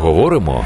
поговоримо.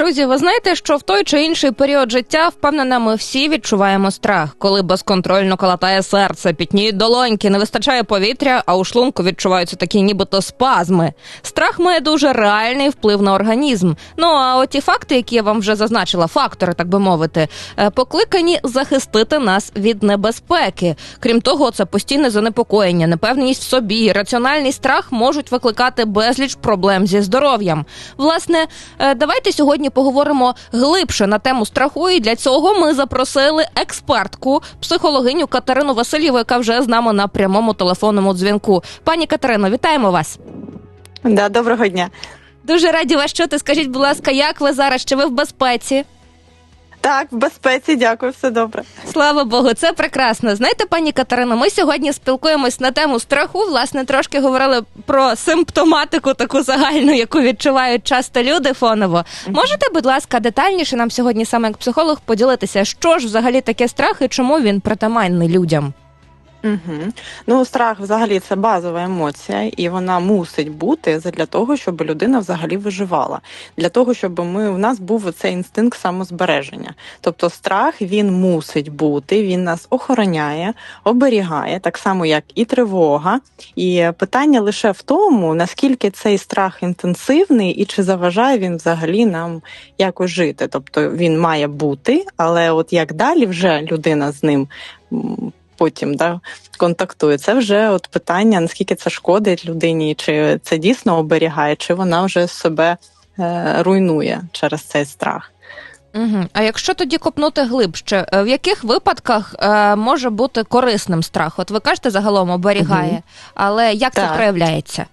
Друзі, ви знаєте, що в той чи інший період життя впевнена, ми всі відчуваємо страх, коли безконтрольно колотає серце, пітніють долоньки, не вистачає повітря, а у шлунку відчуваються такі, нібито спазми. Страх має дуже реальний вплив на організм. Ну а оті факти, які я вам вже зазначила, фактори, так би мовити, е, покликані захистити нас від небезпеки. Крім того, це постійне занепокоєння, непевненість в собі, раціональний страх можуть викликати безліч проблем зі здоров'ям. Власне, е, давайте сьогодні сьогодні поговоримо глибше на тему страху. І для цього ми запросили експертку, психологиню Катерину Васильєву, яка вже з нами на прямому телефонному дзвінку. Пані Катерино, вітаємо вас. Да, Доброго дня. Дуже раді вас чути. Скажіть, будь ласка, як ви зараз? Чи ви в безпеці? Так, в безпеці, дякую, все добре. Слава Богу, це прекрасно. Знаєте, пані Катерино, ми сьогодні спілкуємось на тему страху. Власне, трошки говорили про симптоматику, таку загальну, яку відчувають часто люди фоново. Можете, будь ласка, детальніше нам сьогодні, саме як психолог, поділитися, що ж взагалі таке страх і чому він притаманний людям? Угу. Ну, страх взагалі це базова емоція, і вона мусить бути для того, щоб людина взагалі виживала. Для того, щоб ми в нас був цей інстинкт самозбереження. Тобто страх він мусить бути, він нас охороняє, оберігає, так само, як і тривога. І питання лише в тому, наскільки цей страх інтенсивний і чи заважає він взагалі нам якось жити. Тобто він має бути, але от як далі вже людина з ним потім да, контактує. Це вже от питання, наскільки це шкодить людині, чи це дійсно оберігає, чи вона вже себе е, руйнує через цей страх. Угу. А якщо тоді копнути глибше, е, в яких випадках е, може бути корисним страх? От ви кажете, загалом оберігає, угу. але як так. це проявляється?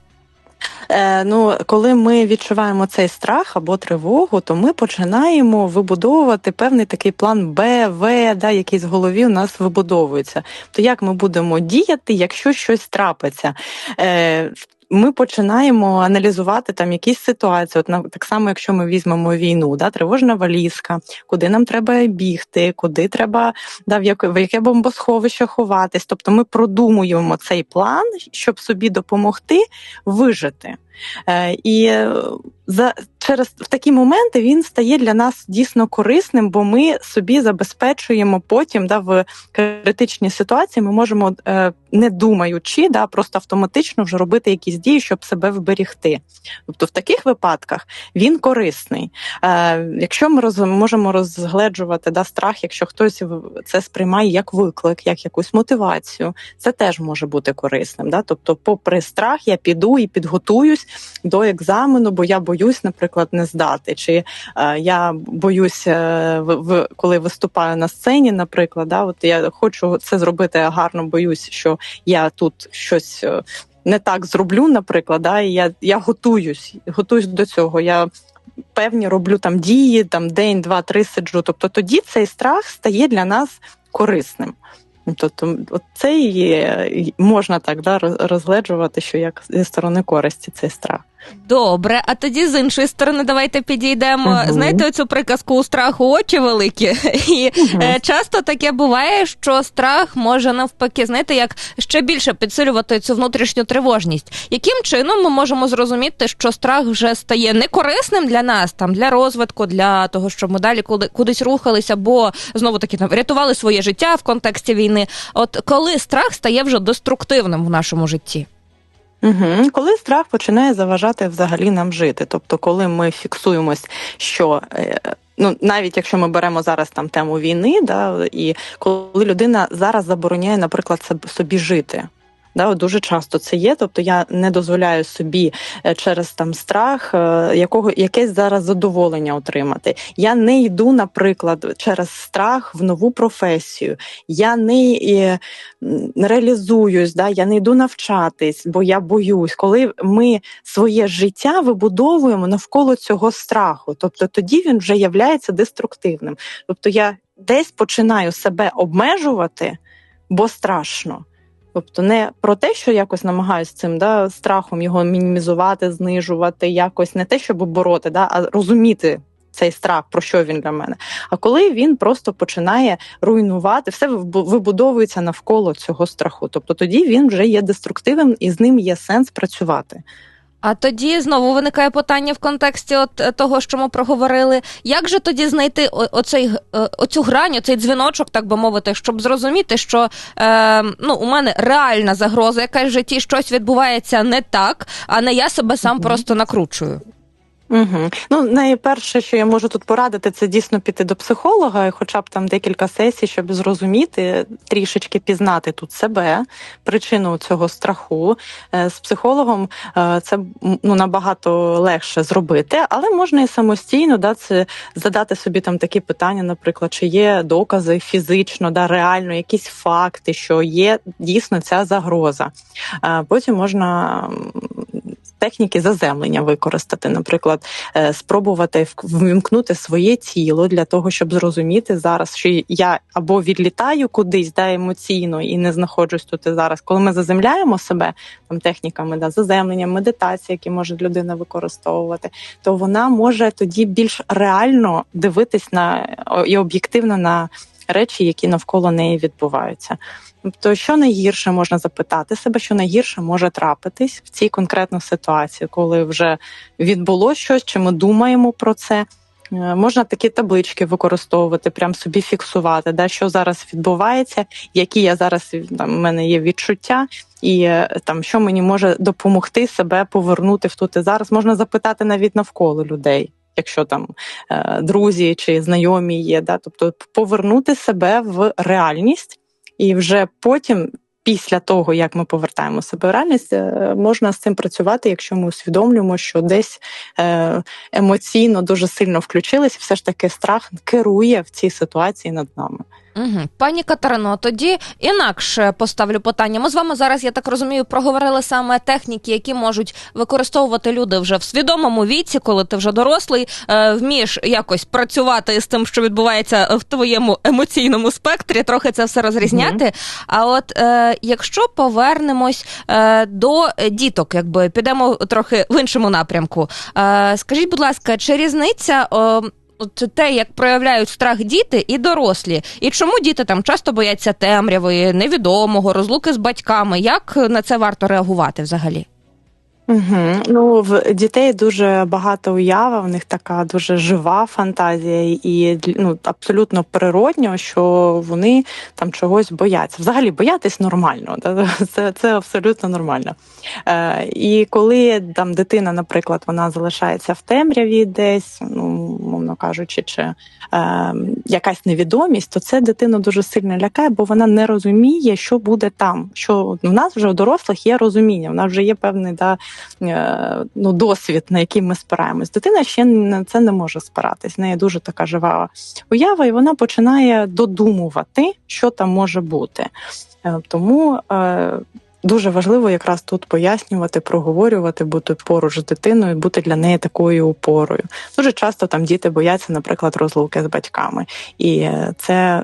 Е, ну, Коли ми відчуваємо цей страх або тривогу, то ми починаємо вибудовувати певний такий план Б, В, да, який з голові у нас вибудовується. То як ми будемо діяти, якщо щось трапиться? Е, ми починаємо аналізувати там якісь ситуації. От так само, якщо ми візьмемо війну, да, тривожна валізка, куди нам треба бігти, куди треба да, в яке, в яке бомбосховище ховатись. Тобто ми продумуємо цей план, щоб собі допомогти вижити. Е, і за через в такі моменти він стає для нас дійсно корисним, бо ми собі забезпечуємо потім да, в критичній ситуації. Ми можемо, е, не думаючи, да, просто автоматично вже робити якісь дії, щоб себе вберігти. Тобто, в таких випадках він корисний. Е, Якщо ми роз, можемо розгледжувати да, страх, якщо хтось це сприймає як виклик, як якусь мотивацію, це теж може бути корисним. Да? Тобто, попри страх, я піду і підготуюсь до екзамену, бо я боюсь наприклад, не здати, чи е, я боюсь, е, в, коли виступаю на сцені, наприклад, да, от я хочу це зробити гарно, боюсь, що я тут щось. Е, не так зроблю, наприклад, да, і я я готуюсь, готуюсь до цього. Я певні роблю там дії, там день, два, три сиджу. Тобто тоді цей страх стає для нас корисним. Тобто, це і можна так да, розгледжувати, що як зі сторони користі цей страх. Добре, а тоді з іншої сторони, давайте підійдемо. uh Знаєте, оцю приказку у страху очі великі, і uh часто таке буває, що страх може навпаки, знаєте, як ще більше підсилювати цю внутрішню тривожність. Яким чином ми можемо зрозуміти, що страх вже стає некорисним для нас, там для розвитку, для того, щоб ми далі кудись рухалися, бо знову таки там рятували своє життя в контексті війни? От коли страх стає вже деструктивним в нашому житті? Угу. Коли страх починає заважати взагалі нам жити, тобто, коли ми фіксуємось, що е, ну навіть якщо ми беремо зараз там тему війни, да і коли людина зараз забороняє, наприклад, собі жити. Да, Дуже часто це є. Тобто я не дозволяю собі е, через там страх е, якого якесь зараз задоволення отримати. Я не йду, наприклад, через страх в нову професію. Я не е, реалізуюсь, да, я не йду навчатись, бо я боюсь, коли ми своє життя вибудовуємо навколо цього страху. Тобто тоді він вже являється деструктивним. Тобто я десь починаю себе обмежувати, бо страшно. Тобто не про те, що якось намагаюся цим да, страхом його мінімізувати, знижувати, якось не те, щоб бороти, да, а розуміти цей страх, про що він для мене. А коли він просто починає руйнувати, все вибудовується навколо цього страху. Тобто тоді він вже є деструктивним і з ним є сенс працювати. А тоді знову виникає питання в контексті от е, того, що ми проговорили. Як же тоді знайти оцей е, оцю грань, оцей дзвіночок, так би мовити, щоб зрозуміти, що е, ну у мене реальна загроза, яка в житті щось відбувається не так, а не я себе сам mm-hmm. просто накручую. Угу. Ну, найперше, що я можу тут порадити, це дійсно піти до психолога, хоча б там декілька сесій, щоб зрозуміти, трішечки пізнати тут себе, причину цього страху. Е, з психологом е, це ну, набагато легше зробити, але можна і самостійно да, це задати собі там такі питання, наприклад, чи є докази фізично, да, реально, якісь факти, що є дійсно ця загроза. Е, потім можна техніки заземлення використати, наприклад, е, спробувати вимкнути своє тіло для того, щоб зрозуміти зараз, що я або відлітаю кудись да, емоційно і не знаходжусь тут і зараз. Коли ми заземляємо себе там техніками да, заземлення, медитації, які може людина використовувати, то вона може тоді більш реально дивитись на і об'єктивно на речі, які навколо неї відбуваються. Тобто, що найгірше можна запитати себе, що найгірше може трапитись в цій конкретній ситуації, коли вже відбулося щось, чи ми думаємо про це. Е, можна такі таблички використовувати, прям собі фіксувати, да, що зараз відбувається, які я зараз там в мене є відчуття, і е, там що мені може допомогти себе повернути в тут і зараз. Можна запитати навіть навколо людей, якщо там е, друзі чи знайомі є, да, тобто повернути себе в реальність. І вже потім, після того, як ми повертаємо себе в реальність, е, можна з цим працювати, якщо ми усвідомлюємо, що десь е, емоційно дуже сильно включились, все ж таки страх керує в цій ситуації над нами. Угу. Пані Катерино, тоді інакше поставлю питання. Ми з вами зараз, я так розумію, проговорили саме техніки, які можуть використовувати люди вже в свідомому віці, коли ти вже дорослий, е, вмієш якось працювати з тим, що відбувається в твоєму емоційному спектрі, трохи це все розрізняти. Угу. А от е, якщо повернемось е, до діток, якби підемо трохи в іншому напрямку, скажіть, будь ласка, чи різниця? От те, як проявляють страх діти і дорослі, і чому діти там часто бояться темряви, невідомого, розлуки з батьками? Як на це варто реагувати взагалі? Угу. Ну в дітей дуже багато уява, в них така дуже жива фантазія, і ну абсолютно природньо, що вони там чогось бояться. Взагалі боятись нормально, це це абсолютно нормально. Е, І коли там дитина, наприклад, вона залишається в темряві, десь, ну мовно кажучи, чи е, якась невідомість, то це дитину дуже сильно лякає, бо вона не розуміє, що буде там. Що в нас вже у дорослих є розуміння, в нас вже є певний да. Е, ну, досвід, на який ми спираємось. Дитина ще на це не може спиратись. В неї дуже така жива уява, і вона починає додумувати, що там може бути. Е, тому е, дуже важливо якраз тут пояснювати, проговорювати, бути поруч з дитиною, бути для неї такою опорою. Дуже часто там діти бояться, наприклад, розлуки з батьками, і це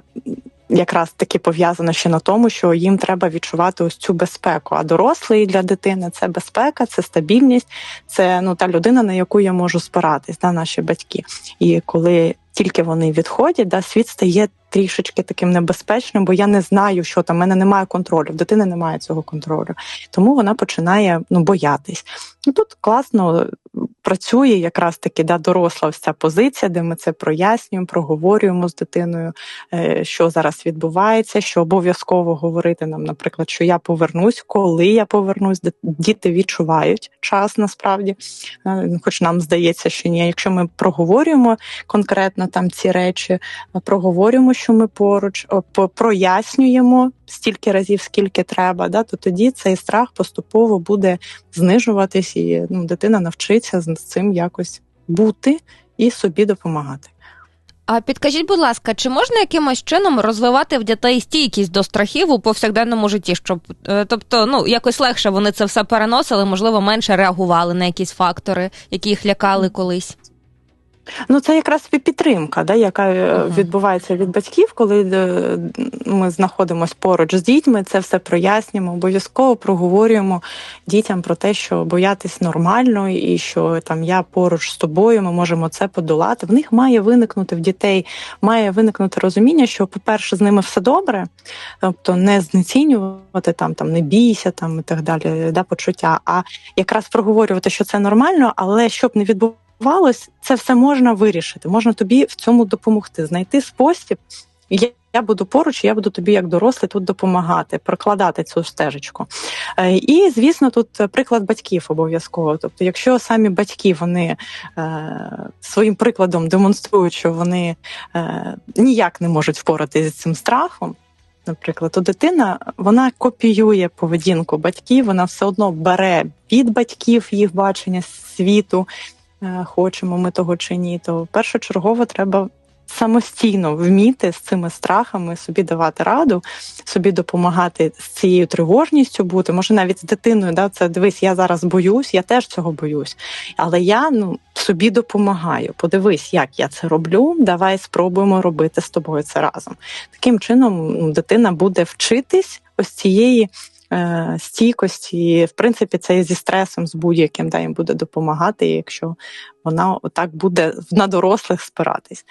якраз таки пов'язано ще на тому, що їм треба відчувати ось цю безпеку. А дорослий для дитини це безпека, це стабільність, це ну та людина, на яку я можу спиратись, да, наші батьки. І коли тільки вони відходять, да, світ стає трішечки таким небезпечним, бо я не знаю, що там в мене немає контролю, в дитини немає цього контролю. Тому вона починає ну боятись. Ну тут класно працює якраз таки да, доросла ця позиція, де ми це прояснюємо, проговорюємо з дитиною, е, що зараз відбувається, що обов'язково говорити нам, наприклад, що я повернусь, коли я повернусь, діти відчувають час насправді, е, хоч нам здається, що ні. Якщо ми проговорюємо конкретно там ці речі, проговорюємо, що ми поруч, прояснюємо стільки разів, скільки треба, да, то тоді цей страх поступово буде знижуватись, і ну, дитина навчиться з цим якось бути і собі допомагати. А підкажіть, будь ласка, чи можна якимось чином розвивати в дітей стійкість до страхів у повсякденному житті? Щоб е, тобто, ну якось легше вони це все переносили, можливо, менше реагували на якісь фактори, які їх лякали колись? Ну, це якраз підтримка, да, яка е, Мгм. відбувається від батьків, коли е, ми знаходимося поруч з дітьми, це все прояснюємо, обов'язково проговорюємо дітям про те, що боятись нормально, і що там я поруч з тобою, ми можемо це подолати. В них має виникнути в дітей, має виникнути розуміння, що, по-перше, з ними все добре, тобто не знецінювати там, там не бійся там і так далі, да, почуття, а якраз проговорювати, що це нормально, але щоб не відбувалося відбувалось, це все можна вирішити. Можна тобі в цьому допомогти, знайти спосіб. Я, я буду поруч, я буду тобі як дорослий тут допомагати, прокладати цю стежечку. Е, і звісно, тут приклад батьків обов'язково. Тобто, якщо самі батьки вони е, своїм прикладом демонструють, що вони е, ніяк не можуть впоратися з цим страхом. Наприклад, то дитина вона копіює поведінку батьків, вона все одно бере від батьків їх бачення світу, хочемо ми того чи ні, то першочергово треба самостійно вміти з цими страхами собі давати раду, собі допомагати з цією тривожністю бути. Може, навіть з дитиною, да, це дивись, я зараз боюсь, я теж цього боюсь. Але я ну собі допомагаю. Подивись, як я це роблю. Давай спробуємо робити з тобою це разом. Таким чином, ну, дитина буде вчитись ось цієї. Е, стійкості, в принципі, це зі стресом, з будь-яким да, їм буде допомагати, якщо вона отак буде на дорослих спиратись.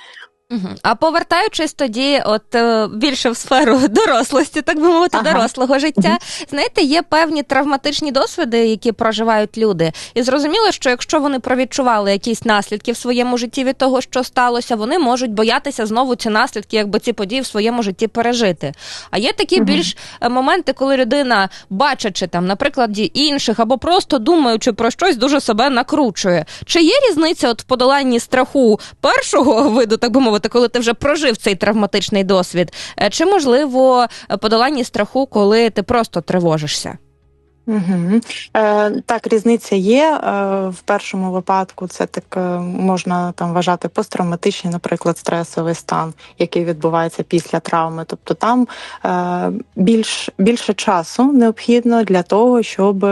Угу. А повертаючись тоді, от е, більше в сферу дорослості, так би мовити, ага. дорослого життя, знаєте, є певні травматичні досвіди, які проживають люди, і зрозуміло, що якщо вони провідчували якісь наслідки в своєму житті від того, що сталося, вони можуть боятися знову ці наслідки, якби ці події в своєму житті пережити. А є такі угу. більш е, моменти, коли людина, бачачи там, наприклад, інших або просто думаючи про щось, дуже себе накручує. Чи є різниця от в подоланні страху першого виду, так би мовити? Мовити, коли ти вже прожив цей травматичний досвід, е, чи можливо подолання страху, коли ти просто тривожишся? Угу. Е, Так, різниця є. Е, В першому випадку це так е, можна там вважати посттравматичний, наприклад, стресовий стан, який відбувається після травми. Тобто там е, більш більше часу необхідно для того, щоб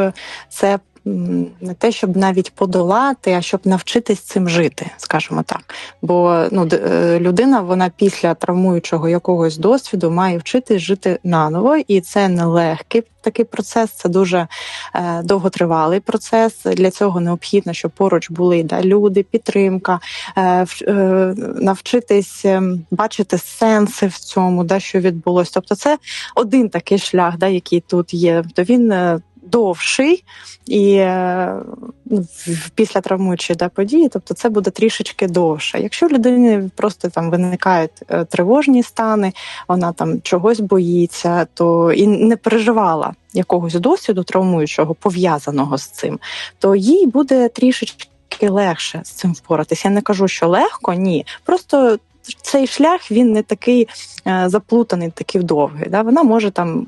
це не те, щоб навіть подолати, а щоб навчитись цим жити, скажімо так. Бо ну, е, людина, вона після травмуючого якогось досвіду має вчитись жити наново, і це нелегкий такий процес, це дуже е, довготривалий процес. Для цього необхідно, щоб поруч були да, люди, підтримка, е, е, навчитись ем, бачити сенси в цьому, да, що відбулося. Тобто, це один такий шлях, да, який тут є. То він е, довший і е, ну, після травмуючої да, події, тобто це буде трішечки довше. Якщо людини просто там виникають е, тривожні стани, вона там чогось боїться, то і не переживала якогось досвіду травмуючого пов'язаного з цим, то їй буде трішечки. Легше з цим впоратися. Я не кажу, що легко, ні. Просто цей шлях він не такий е, заплутаний, такий довгий. Да? Вона може там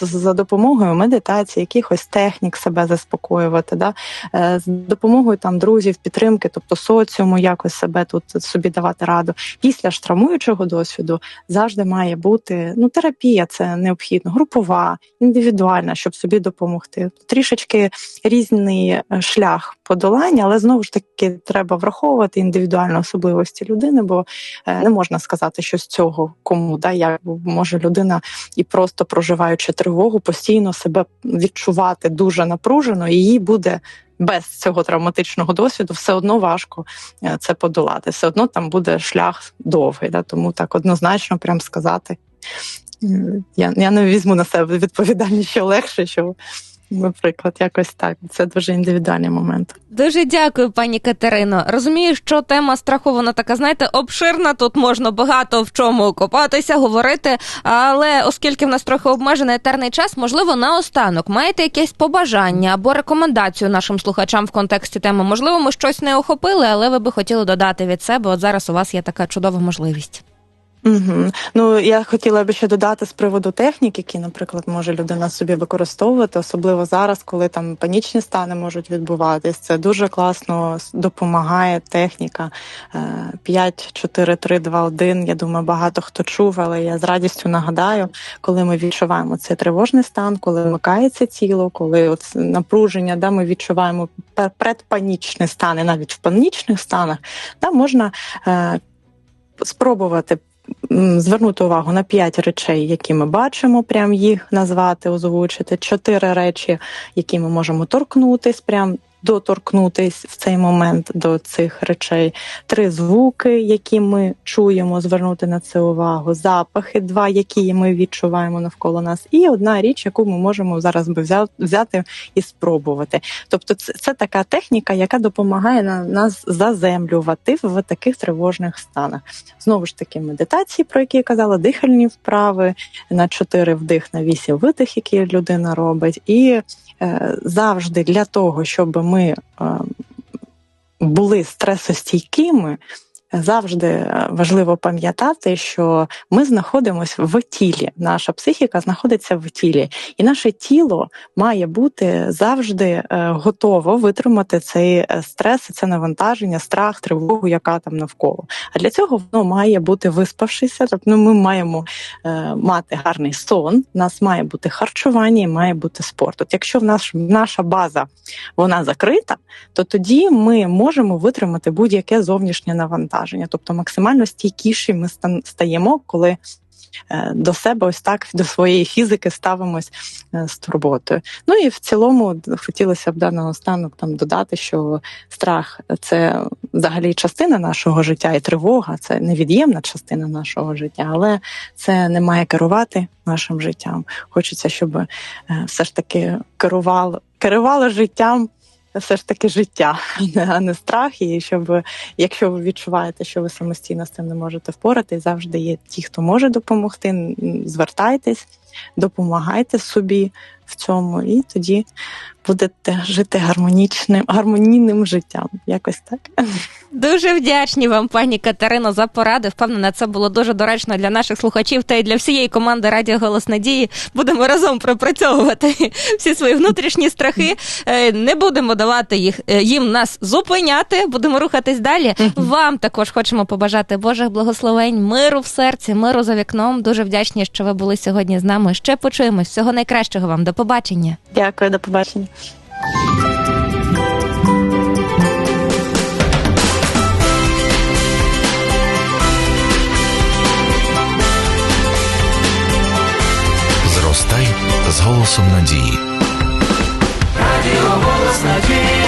за допомогою медитації, якихось технік себе заспокоювати, да? Е, з допомогою там друзів, підтримки, тобто соціуму, якось себе тут собі давати раду. Після штрамуючого досвіду завжди має бути ну, терапія, це необхідно, групова, індивідуальна, щоб собі допомогти. Трішечки різний е, шлях подолання, але знову ж таки треба враховувати індивідуальні особливості людини, бо не можна сказати, що з цього кому да як може людина і просто проживаючи тривогу, постійно себе відчувати дуже напружено, і їй буде. Без цього травматичного досвіду все одно важко е, це подолати. Все одно там буде шлях довгий. Да? Тому так однозначно прям сказати. Я я не візьму на себе відповідальність, що легше, що Наприклад, якось так. Це дуже індивідуальний момент. Дуже дякую, пані Катерино. Розумію, що тема страху вона така, знаєте, обширна. Тут можна багато в чому копатися, говорити. Але оскільки в нас трохи обмежений етерний час, можливо, наостанок маєте якесь побажання або рекомендацію нашим слухачам в контексті теми. Можливо, ми щось не охопили, але ви би хотіли додати від себе. От зараз у вас є така чудова можливість. Угу. Ну я хотіла би ще додати з приводу технік, які, наприклад, може людина собі використовувати, особливо зараз, коли там панічні стани можуть відбуватись. Це дуже класно допомагає техніка 5, 4, 3, 2, 1. Я думаю, багато хто чув, але я з радістю нагадаю, коли ми відчуваємо цей тривожний стан, коли вмикається тіло, коли от напруження, да, ми відчуваємо предпанічний стан, і навіть в панічних станах, да, можна. Е, Спробувати звернути увагу на п'ять речей, які ми бачимо, прям їх назвати, озвучити, чотири речі, які ми можемо торкнутись, прям доторкнутись в цей момент до цих речей. Три звуки, які ми чуємо, звернути на це увагу, запахи, два, які ми відчуваємо навколо нас, і одна річ, яку ми можемо зараз би взяти і спробувати. Тобто, це, це така техніка, яка допомагає на нас заземлювати в таких тривожних станах. Знову ж таки, медитації, про які я казала, дихальні вправи на чотири вдих, на вісім видих, які людина робить, і Е, завжди для того, щоб ми були стресостійкими, завжди е, важливо пам'ятати, що ми знаходимося в тілі. Наша психіка знаходиться в тілі, і наше тіло має бути завжди е, готово витримати цей е, стрес, це навантаження, страх, тривогу, яка там навколо. А для цього воно має бути виспавшися. Тобто ну, ми маємо мати гарний сон, у нас має бути харчування, і має бути спорт. От якщо в нас наша база вона закрита, то тоді ми можемо витримати будь-яке зовнішнє навантаження навантаження, тобто максимально стійкіші ми стаємо, коли е, до себе ось так до своєї фізики ставимось е, з турботою. Ну і в цілому хотілося б даного стану там додати, що страх це взагалі частина нашого життя, і тривога це невід'ємна частина нашого життя, але це не має керувати нашим життям. Хочеться, щоб е, все ж таки керувало керувало життям все ж таки життя, а не страх. І щоб, якщо ви відчуваєте, що ви самостійно з цим не можете впоратись, завжди є ті, хто може допомогти. Звертайтесь, допомагайте собі в цьому, і тоді будете жити гармонічним, гармонійним життям. Якось так. Дуже вдячні вам, пані Катерино, за поради. Впевнена, це було дуже доречно для наших слухачів та й для всієї команди Радіо Голос Надії. Будемо разом пропрацьовувати всі свої внутрішні страхи. Е, не будемо давати їх е, їм нас зупиняти. Будемо рухатись далі. Вам також хочемо побажати Божих благословень, миру в серці, миру за вікном. Дуже вдячні, що ви були сьогодні з нами. Ще почуємось. Всього найкращого вам. До побачення. Дякую, до побачення. Зростай з голосом надії. Радіо голос надії.